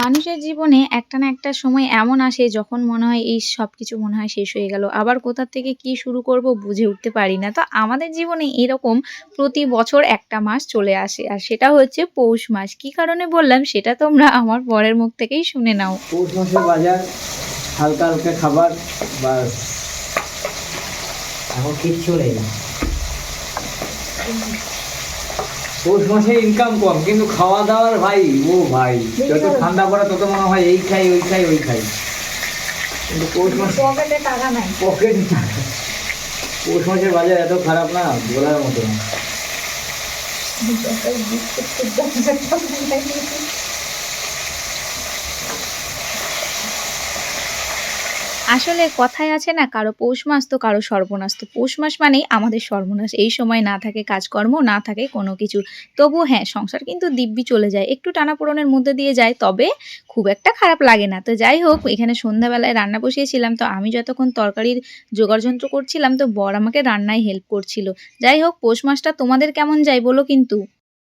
মানুষের জীবনে একটা না একটা সময় এমন আসে যখন মনে হয় এই সবকিছু মনে হয় শেষ হয়ে গেল। আবার কোথা থেকে কি শুরু করব বুঝে উঠতে পারি না। তো আমাদের জীবনে এরকম প্রতি বছর একটা মাস চলে আসে। আর সেটা হচ্ছে পৌষ মাস। কি কারণে বললাম সেটা তোমরা আমার পরের মুখ থেকেই শুনে নাও। পৌষ মাসের বাজার, হালকা হালকা খাবার, বাস এখন কিচ্ছু নেই পৌষ মাসে ইনকাম কম কিন্তু খাওয়া দাওয়ার ভাই ও ভাই যত ঠান্ডা পড়া তত মনে হয় এই খাই ওই খাই ওই খাই। কিন্তু পৌষ মাস পকেটে টাকা নাই। পকেট পৌষ মাসের বাজার এত খারাপ না বলার মতো না। আসলে কথায় আছে না কারও পৌষ মাস তো কারও সর্বনাশ। তো পৌষ মাস মানেই আমাদের সর্বনাশ। এই সময় না থাকে কাজকর্ম, না থাকে কোনো কিছু। তবু হ্যাঁ, সংসার কিন্তু দিব্যি চলে যায়। একটু টানাপোড়েনের মধ্যে দিয়ে যায় তবে খুব একটা খারাপ লাগে না। তো যাই হোক এখানে সন্ধ্যাবেলায় রান্না বসিয়েছিলাম। তো আমি যতক্ষণ তরকারির জোগাড়যন্ত্র করছিলাম তো বর আমাকে রান্নায় হেল্প করছিল। যাই হোক পৌষ মাসটা তোমাদের কেমন যায় বলো কিন্তু?